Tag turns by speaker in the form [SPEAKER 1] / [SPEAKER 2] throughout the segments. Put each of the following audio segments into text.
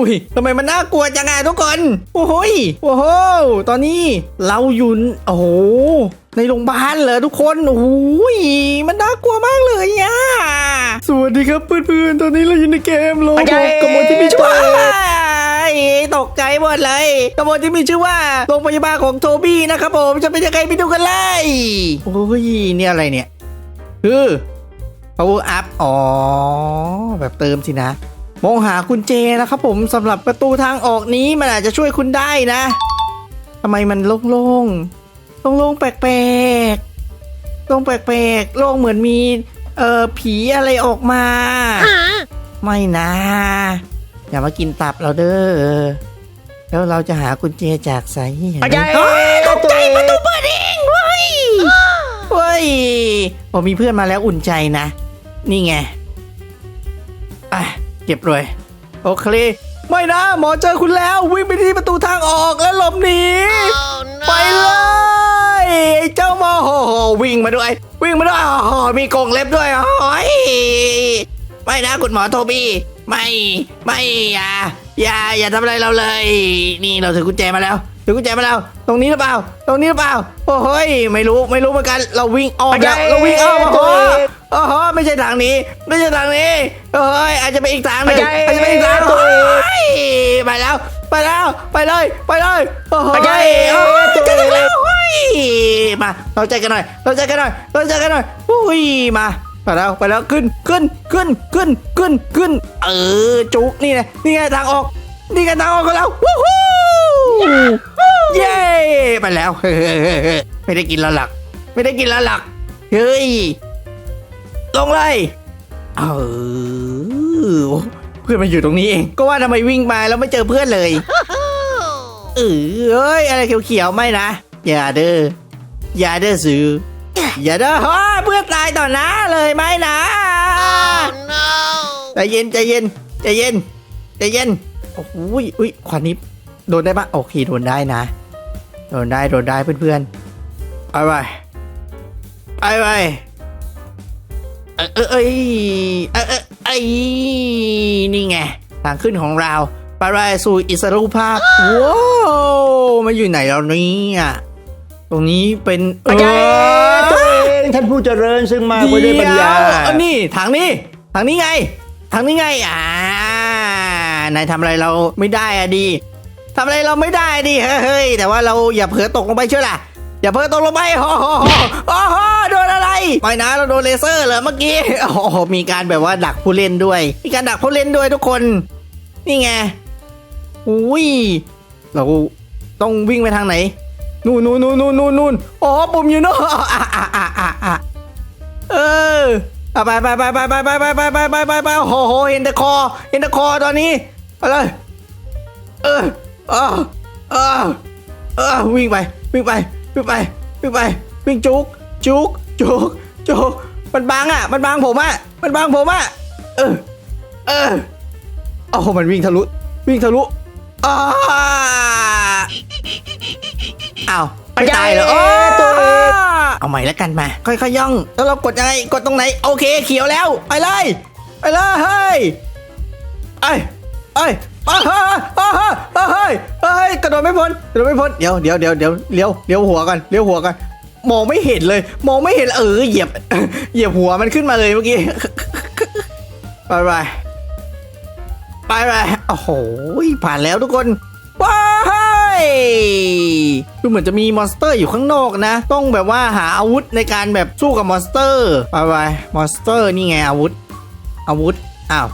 [SPEAKER 1] อุ้ยทำไมมันน่ากลัวจังไงทุกคน โอ้โหยโอ้โห ตอนนี้เราอยู่โอ้โหในโรงพยาบาลเหรอทุกคนโอ้โหยมันน่ากลัวมากเลยอะสวัสดีครับเพื่อนๆ ตอนนี้เราอยู่ในเกมโลบ
[SPEAKER 2] ไปไง
[SPEAKER 1] กับโมที่มีชื่อว่าตกใจหมดเลยกับโมที่มีชื่อว่าโรงพยาบาลของโทบี้นะครับผมจะเป็นยังไงไปดูกันเลยโอ้ยเนี่ยอะไรเนี่ย คือ power up อ๋อ แบบเติมสินะ มองหากุญแจนะครับผมสำหรับประตูทางออกนี้มันอาจจะช่วยคุณได้นะทำไมมันโล่งๆโล่งๆแปลกๆโล่งแปลกๆโล่งเหมือนมีเอ่อผีอะไรออกมา ไม่นะ อย่ามากินตับเราเด้อแล้วเราจะหากุญแจจากไสน
[SPEAKER 2] ปัจจัย
[SPEAKER 1] เฮ้ยตกใจประตูเปิดเองเว้ยเว้ยพอมีเพื่อนมาแล้วอุ่นใจนะ นี่ไงอะ เก็บเลยโอเค ไม่นะ หมอเจอคุณแล้ว วิ่งไปที่ประตูทางออกแล้วหลบหนี ไปเลยไอ้เจ้าโมโหวิ่งมาด้วย วิ่งมาด้วยโอ้โหมีกรงเล็บด้วยโอ้ยไม่นะคุณหมอโทบี้ไม่ ไม่อย่าอย่าอย่าทำอะไรเราเลย นี่เราถือกุญแจมาแล้ว ถือกุญแจมาแล้ว ตรงนี้หรือเปล่า ตรงนี้หรือเปล่า โอ้โหยไม่รู้ไม่รู้เหมือนกัน เราวิ่งออกแล้วเราวิ่งออกโอ้โหโอ้โหไม่ใช่ทางนี้ ไม่ใช่ทางนี้โอ้ยอาจจะเป็นอีกทางหนึ่งอาจจะเป็นอีกทางโอ้ยไปแล้ว ไปแล้วไปเลยไปเลยโอ้โห
[SPEAKER 2] ไปไง
[SPEAKER 1] โอ้ยจะถึงแล้วเฮ้ยมาเราใจกันหน่อยเราใจกันหน่อยเราใจกันหน่อยอุ้ยมาไปแล้วไปแล้วขึ้นขึ้นขึ้นขึ้นขึ้นขึ้น เออจุกนี่ไงนี่ไงทางออก นี่ไงทางออกกันแล้ววู้ฮู้เย้ไปแล้วไม่ได้กินแล้วหลัก ไม่ได้กินแล้วหลักเฮ้ยลงเลยเออเพื่อนมาอยู่ตรงนี้เอง ก็ว่าทำไมวิ่งมาแล้วไม่เจอเพื่อนเลยเออเอ้ยอะไรเขียวๆไม่นะอย่าเด้ออย่าเด้อซื้ออย่าเด้อฮ้ยเพื่อนตายต่อหน้าเลยไหมนะใจเย็นใจเย็นใจเย็นใจเย็น โอ้โหยอุ้ยขวานี้โดนได้ปะโอเคโดนได้นะ โดนได้โดนได้เพื่อนๆไปไปไปไปเออเออเอยเออเออเอยนี่ไงทางขึ้นของเราไปไปสู่อิสรภาพว้าวมาอยู่ไหนแล้วเนี่ยตรงนี้เป็น
[SPEAKER 2] ปัจจัย
[SPEAKER 1] เออ
[SPEAKER 2] ตัวเองท่านผู้เจริญซึ่งมากไปด้วยปัญญา
[SPEAKER 1] เดี๋ยวเอานี่ทางนี้ทางนี้ไงทางนี้ไงอ่า นายทำอะไรเราไม่ได้อะดีทำอะไรเราไม่ได้ดิเฮ้ยแต่ว่าเราอย่าเผลอตกลงไปเชื่อล่ะอย่าเผลอตกลงไปโอ้โหโอ้โหโดนอะไร ไม่นะ เราโดนเลเซอร์เหรอเมื่อกี้ โอ้โห มีการแบบว่าดักผู้เล่นด้วย มีการดักผู้เล่นด้วยทุกคน นี่ไง อุ้ย เราต้องวิ่งไปทางไหน นู่นนู่นนู่นนู่นนู่นนู่นอ๋อปุ่มอยู่นู่นอะอะอะอะอะเออไปไปไปไปไปไปไปไปไปไปไปโอ้โห เห็นแต่คอ เห็นแต่คอตอนนี้ ไปเลยเออเออเออเออวิ่งไป วิ่งไป วิ่งไป วิ่งไป วิ่งจุก จุก จุก จุก มันบังอะ มันบังผมอะ มันบังผมอะ เออ เออโอ้โหมันวิ่งทะลุ วิ่งทะลุอ้าอ้าวไม่ตายเหรอ
[SPEAKER 2] ไปไง
[SPEAKER 1] โอ้
[SPEAKER 2] ตัวเอง
[SPEAKER 1] เอาใหม่แล้วกันมา ค่อยๆย่อง แล้วเรากดยังไง กดตรงไหน โอเค เขียวแล้ว ไปเลย ไปเลย เฮ้ยเอ้ เอ้ยเอ้ยเฮ้ยเฮ้ยเฮ้ยเฮ้ยกระโดดไม่พ้นกระโดดไม่พ้นเดี๋ยวเดี๋ยวเดี๋ยวเดี๋ยวเลี้ยวเลี้ยวหัวกันเลี้ยวหัวกันมองไม่เห็นเลย มองไม่เห็นเออเหยียบ เหยียบหัวมันขึ้นมาเลยเมื่อกี้ไปไปไปไปโอ้โหผ่านแล้วทุกคนว้ายดูเหมือนจะมีมอนสเตอร์อยู่ข้างนอกนะ ต้องแบบว่าหาอาวุธในการแบบสู้กับมอนสเตอร์ไปไปมอนสเตอร์นี่ไงอาวุธ อาวุธอ้าว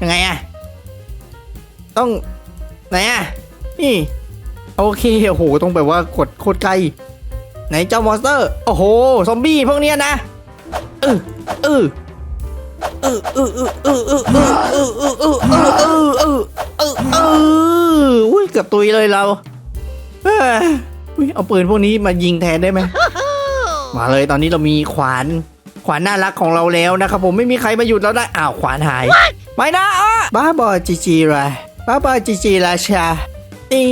[SPEAKER 1] ยังไงอะ ต้องไหนอะนี่ โอเคโอ้โหต้องแบบว่ากดโคตรไกล ไหนเจ้ามอนสเตอร์ โอ้โห ซอมบี้พวกเนี้ยนะเออเออเออเออเออเออเออเออเออเออเออเออเออเออเออเอออุ้ยเกือบตุยเลยเราเอ้ยอุ้ยเอาปืนพวกนี้มายิงแทนได้ไหมมาเลยตอนนี้เรามีขวานขวานน่ารักของเราแล้วนะครับผมไม่มีใครมาหยุดเราได้อ้าวขวานหาย ไม่นะอะบ้าบอจีจีไร บ้าบอจีจีราชา นี่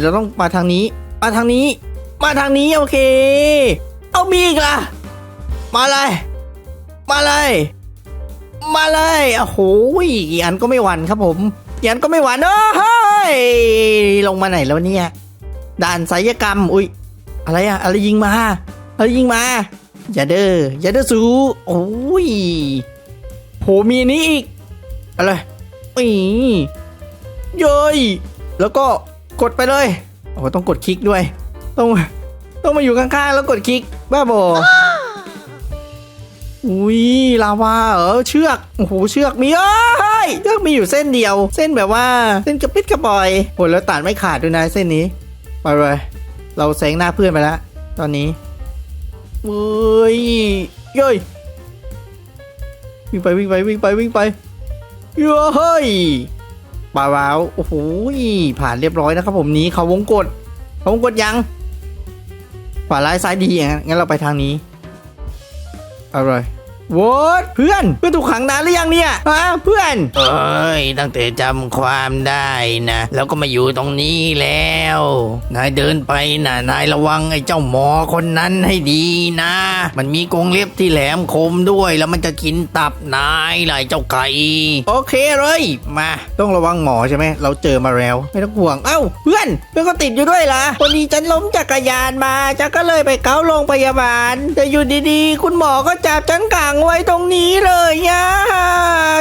[SPEAKER 1] เราต้องมาทางนี้ มาทางนี้ มาทางนี้โอเค เอามีอีกล่ะ มาเลย มาเลย มาเลยโอ้โหกี่อันก็ไม่หวั่นครับผมยันก็ไม่หวานเอ้ยลงมาไหนแล้วเนี่ย ด่านไสยกรรม อุ้ย อะไรอะอะไรยิงมา อะไรยิงมา อย่าเด้อ อย่าเด้อสูโอ้ยโหมีนนี้อีก อะไรอี เย้ยแล้วก็กดไปเลยโอ้ต้องกดคลิกด้วย ต้องต้องมาอยู่ข้างๆแล้วกดคลิกบ้าบออุ้ยลาวาเหรอเชือกโอ้โหเชือกมีเอ้ยเชือกมีอยู่เส้นเดียว เส้นแบบว่าเส้นกระปิดกระปอยโหแล้วตัดไม่ขาดด้วยนะเส้นนี้ไปเลยเราแซงหน้าเพื่อนไปแล้วตอนนี้เว้ยเย้ยวิ่งไปวิ่งไปวิ่งไปวิ่งไปเย้ย ปาวาวโอ้โหผ่านเรียบร้อยนะครับผมหนี้เขาวงกดเขาวงกดยังขวาร้ายซ้ายดีงั้นงั้นเราไปทางนี้อะไรวอดเพื่อนเพื่อนถูกขังนานหรือยังเนี่ยฮะเพื่อน
[SPEAKER 3] เอ้ยตั้งแต่จำความได้นะ แล้วก็มาอยู่ตรงนี้แล้ว นายเดินไปนะนายระวังไอ้เจ้าหมอคนนั้นให้ดีนะ มันมีกรงเล็บที่แหลมคมด้วยแล้วมันจะกินตับนายล่ะไอ้เจ้าไก่
[SPEAKER 1] โอเคเลยมา ต้องระวังหมอใช่ไหมเราเจอมาแล้ว ไม่ต้องห่วงเอ้า เพื่อนเพื่อนก็ติดอยู่ด้วยล่ะวันนี้ฉันล้มจักรยานมาฉันก็เลยไปเก้าโรงพยาบาล แต่อยู่ดีๆ คุณหมอก็จับฉันขังไว้ตรงนี้เลยนะ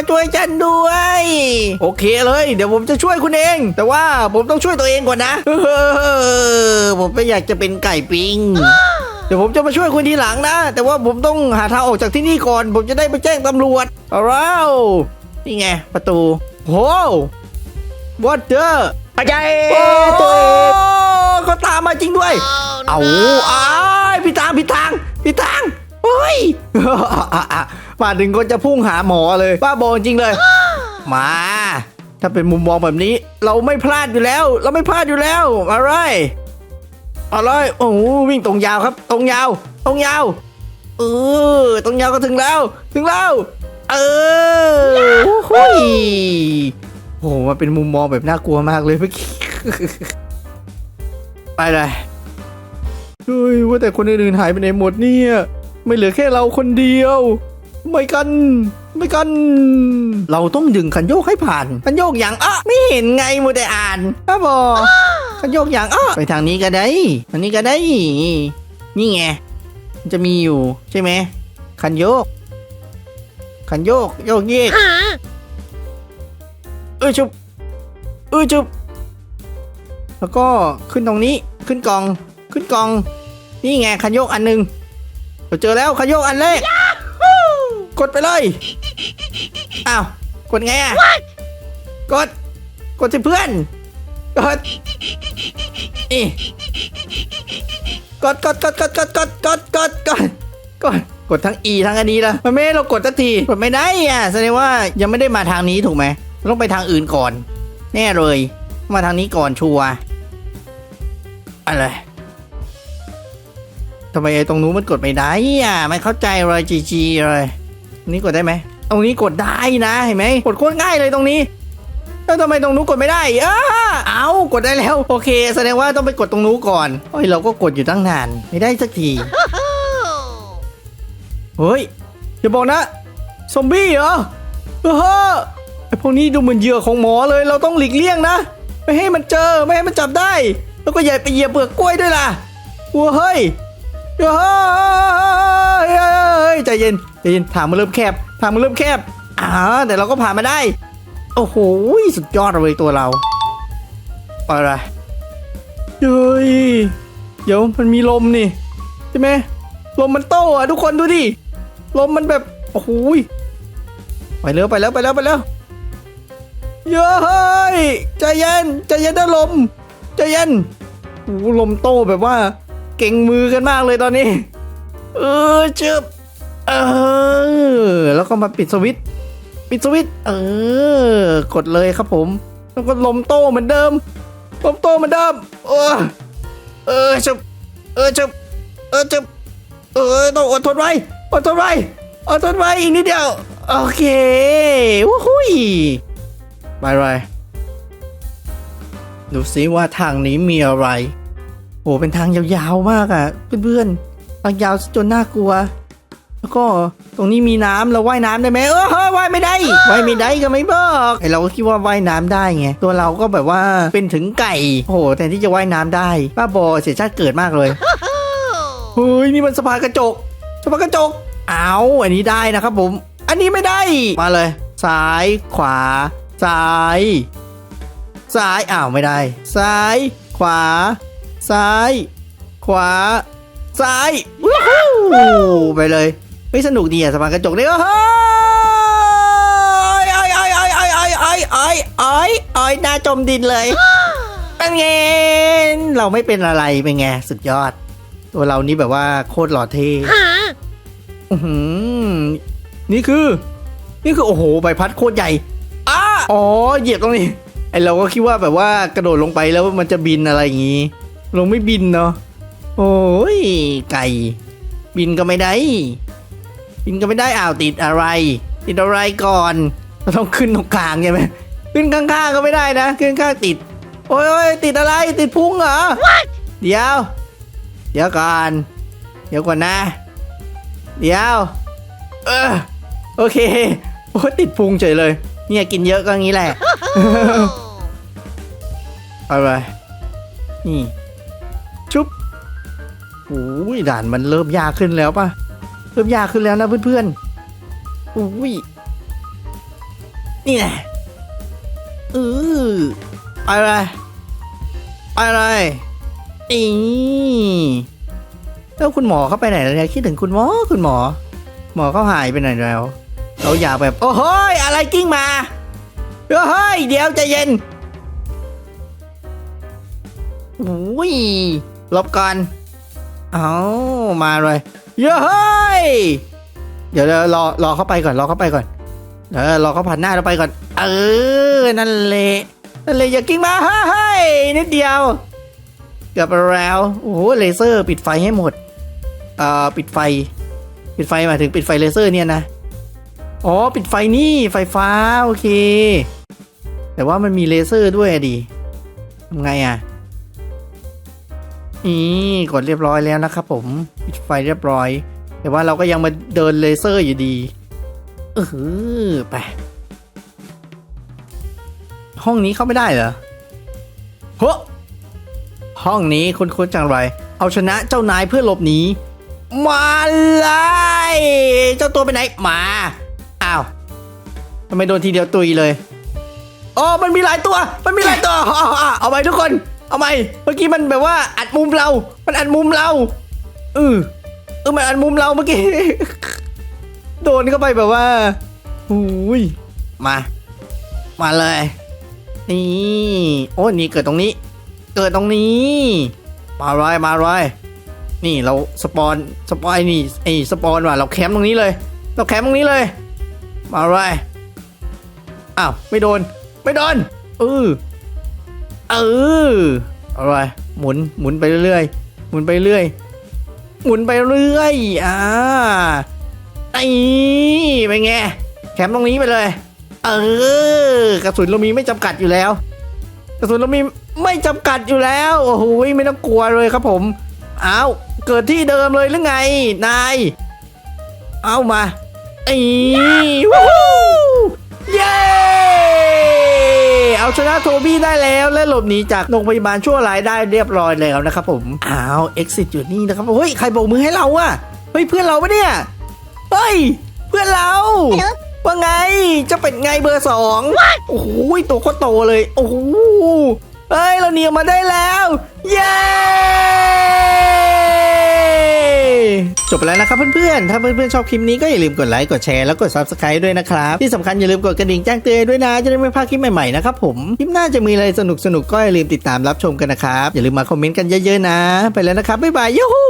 [SPEAKER 1] ช่วยฉันด้วย โอเคเลย เดี๋ยวผมจะช่วยคุณเอง แต่ว่าผมต้องช่วยตัวเองก่อนนะเออผมไม่อยากจะเป็นไก่ปิ้งเดี๋ยวผมจะมาช่วยคุณทีหลังนะ แต่ว่าผมต้องหาทางออกจากที่นี่ก่อน ผมจะได้ไปแจ้งตำรวจเอาแล้วนี่ไงประตูโอ้วอเตอร์
[SPEAKER 2] อาจารย์
[SPEAKER 1] โอ้
[SPEAKER 2] ตัวเอง
[SPEAKER 1] เขาตามมาจริงด้วย เอาอ้ายพี่ทางพี่ทางพี่ทาง เฮ้ยมาถึงก็จะพุ่งหาหมอเลยบ้าบอจริงเลย มา ถ้าเป็นมุมมองแบบนี้ เราไม่พลาดอยู่แล้ว เราไม่พลาดอยู่แล้วอะไรอะไรโอ้โหวิ่งตรงยาวครับ ตรงยาว ตรงยาวเออตรงยาวก็ถึงแล้ว ถึงแล้วเออหุยโอ้โหมันเป็นมุมมองแบบน่ากลัวมากเลยเมื่อกี้ไปเลยเฮ้ยว่าแต่คนอื่นๆหายไปไหนหมดเนี่ย ไม่เหลือแค่เราคนเดียว ไม่กัน ไม่กัน เราต้องดึงคันโยกให้ผ่าน คันโยกอย่างอะไม่เห็นไงมัวแต่อ่านป้าบอคันโยกอย่างอะไปทางนี้ก็ได้ทางนี้ก็ได้ นี่ไงมันจะมีอยู่ใช่ไหมคันโยก คันโยกโยกเยกเอ้ยชุบเอ้ยชุบแล้วก็ขึ้นตรงนี้ขึ้นกอง ขึ้นกอง นี่ไงคันโยกอันหนึง เราเจอแล้วคันโยกอันแรก กดไปเลย อ้าว กดไงอะ กด กดสิเพื่อน กด นี่ กดกดกดกดกดกดกดกดกดกดกดทั้ง E ทั้งอันนี้ละมันไม่ให้เรากดสักที กดไม่ได้อะ แสดงว่ายังไม่ได้มาทางนี้ถูกไหมเราต้องไปทางอื่นก่อน แน่เลย มาทางนี้ก่อนชัวร์อะไร ทำไมไอ้ตรงนู้นมันกดไม่ได้อะไม่เข้าใจเลยจีจีเลยนี้กดได้ไหมตรงนี้กดได้นะเห็นไหมกดโคตรง่ายเลยตรงนี้แล้วทำไมตรงนู้นกดไม่ได้อ้าเอากดได้แล้ว โอเค แสดงว่าต้องไปกดตรงนู้นก่อนเฮ้ยเราก็กดอยู่ตั้งนานไม่ได้สักทีเฮ้ยอย่าบอกนะซอมบี้เหรอเออไอพวกนี้ดูเหมือนเหยื่อของหมอเลย เราต้องหลีกเลี่ยงนะไม่ให้มันเจอไม่ให้มันจับได้ แล้วก็อย่าไปเหยียบเปลือกกล้วยด้วยล่ะวัวเฮ้ย เฮ้ยใจเย็นใจเย็นทางมันเริ่มแคบทางมันเริ่มแคบอ่าแต่เราก็ผ่านมาได้ โอ้โหสุดยอดเลยตัวเราไปเลยเฮ้ยเดี๋ยวมันมีลมนี่ใช่ไหมลมมันโต้อะทุกคนดูดิลมมันแบบโอ้โหไปแล้วไปแล้วไปแล้วไปแล้วเย้ยใจเย็นใจเย็นนะลมใจเย็นโอ้ลมโต้แบบว่า เก่งมือกันมากเลยตอนนี้ เออเจ็บเออ แล้วก็มาปิดสวิตปิดสวิตเออ กดเลยครับผม แล้วก็ลมโต้เหมือนเดิม ลมโต้เหมือนเดิม เออ เออจบเออจบเออจบเออต้องอดทนไว้ อดทนไว้ อดทนไว้อีกนิดเดียว โอเควู้หุยไปเลยดูซิว่าทางนี้มีอะไร เป็นทางยาวๆมากอะ่ะ เพื่อนๆ ทางยาวจนน่ากลัว แล้วก็ตรงนี้มีน้ำเราว่ายน้ำได้ไหมเออเฮ้ยว่ายไม่ได้ว่ายไม่ได้ก็ไม่บอกไอเราก็คิดว่าว่ายน้ำได้ไงตัวเราก็แบบว่าเป็นถึงไก่โอ้โหแต่ที่จะว่ายน้ำได้บ้าบอเสียชาติเกิดมากเลยเฮ้ยนี่มันสะพานกระจกสะพานกระจกเอาอันนี้ได้นะครับผม อันนี้ไม่ได้มาเลย ซ้ายขวา ซ้าย ซ้ายอ้าวไม่ได้ ซ้าย ขวา ซ้าย ขวา ซ้ายวู้ฮู้ไปเลยเฮ้ยสนุกดีอะสะพานกระจกเนี่ยเฮ้ยไอ้ไอ้ไอ้ไอ้ไอ้ไอ้ไอ้ไอ้ไอ้หน้าจมดินเลยเป็นไงเราไม่เป็นอะไรเป็นไงสุดยอด ตัวเรานี่แบบว่าโคตรหล่อเท่อื้อหือนี่คือ นี่คือโอ้โหใบพัดโคตรใหญ่อ๋อเหยียบตรงนี้ไอเราก็คิดว่าแบบว่ากระโดดลงไปแล้วมันจะบินอะไรอย่างงี้ ลงไม่บินเนาะโอ้ยไก่ บินก็ไม่ได้ บินก็ไม่ได้อ้าวติดอะไร ติดอะไรก่อนเราต้องขึ้นตรงกลางใช่ไหมขึ้นข้างๆก็ไม่ได้นะ ขึ้นข้างติด โอ้ยโอ้ยติดอะไรติดพุงเหรอเดี๋ยว เดี๋ยวก่อน เดี๋ยวก่อนนะ เดี๋ยว เออโอเคโอ้ยติดพุงเฉยเลย เนี่ยกินเยอะก็งี้แหละเอาไปนี่ ชุบโอ้ยด่านมันเริ่มยากขึ้นแล้วป่ะ เริ่มยากขึ้นแล้วนะเพื่อนๆอุ้ยนี่แหละเออไปเลยไปเลยอีแล้วคุณหมอเขาไปไหนแล้วเนี่ยคิดถึงคุณหมอคุณหมอ หมอเขาหายไปไหนแล้วเราอยากแบบ โอ้โหยอะไรกิ้งมาเฮ้ยเดี๋ยวใจเย็นโอ้ย ลบก่อน เอามาเลยเย้ยเดี๋ยวเดี๋ยวรอรอเข้าไปก่อนรอเข้าไปก่อนเดี๋ยวรอเขาผ่านหน้าเราไปก่อน เออ นั่นแหละนั่นแหละอย่ากิ้งมาเฮ้ยนิดเดียว เกือบแล้ว โอ้โหเลเซอร์ปิดไฟให้หมด เอ่อปิดไฟ ปิดไฟหมายถึงปิดไฟเลเซอร์เนี่ยนะ อ๋อปิดไฟนี่ไฟฟ้า โอเค แต่ว่ามันมีเลเซอร์ด้วยอะดิทำไงอะ นี่กดเรียบร้อยแล้วนะครับผมปิดไฟเรียบร้อย แต่ว่าเราก็ยังมาเดินเลเซอร์อยู่ดีเออไป ห้องนี้เข้าไม่ได้เหรอเฮ้ห้องนี้คุณคุณจังไร เอาชนะเจ้านายเพื่อหลบหนีมาเลยเจ้าตัวไปไหนมาอ้าวทำไมโดนทีเดียวตุยเลยอ๋อมันมีหลายตัว มันมีหลายตัวเอาไปทุกคน เอาไหมเมื่อกี้มันแบบว่าอัดมุมเรา มันอัดมุมเราเออเออมันอัดมุมเราเมื่อกี้ โดนเข้าไปแบบว่าอุ้ยมา มาเลย นี่ โอ้นี่เกิดตรงนี้ เกิดตรงนี้ มาเลยมาเลยนี่เราสปอนสปอยนี่ไอ้สปอนว่ะเราแคมป์ตรงนี้เลย เราแคมป์ตรงนี้เลย มาเลยอ้าวไม่โดน ไม่โดนเออ เออเอาไปหมุนหมุนไปเรื่อยๆหมุนไปเรื่อยหมุนไปเรื่อยอ่าไอ้เป็นไงแคมป์ตรงนี้ไปเลย เออกระสุนเรามีไม่จำกัดอยู่แล้ว กระสุนเรามีไม่จำกัดอยู่แล้วโอ้โหไม่ต้องกลัวเลยครับผมอ้าวเกิดที่เดิมเลยหรือไงนายเอามาไอ้วู้ฮู้เย้ เอาชนะโทบี้ได้แล้วและหลบหนีจากโรงพยาบาลชั่วร้ายได้เรียบร้อยแล้วนะครับผมอ้าว exit อยู่นี่นะครับเฮ้ยใครโบกมือให้เราอะเฮ้ยเพื่อนเราปะเนี่ยเฮ้ยเพื่อนเราว่าไงจะเป็นไงเบอร์สองโอ้โหตัวโคตรโตเลย โอ้โหเฮ้ยเราหนีออกมาได้แล้ว เย้ จบไปแล้วนะครับเพื่อนๆ ถ้าเพื่อนๆ ชอบคลิปนี้ก็อย่าลืมกดไลค์ กดแชร์ แล้วกด subscribe ด้วยนะครับ ที่สำคัญอย่าลืมกดกระดิ่งแจ้งเตือนด้วยนะ จะได้ไม่พลาดคลิปใหม่ๆ นะครับผม คลิปหน้าจะมีอะไรสนุกๆ ก็อย่าลืมติดตามรับชมกันนะครับ อย่าลืมมาคอมเมนต์กันเยอะๆ นะ ไปแล้วนะครับ บ๊ายบายยูฮู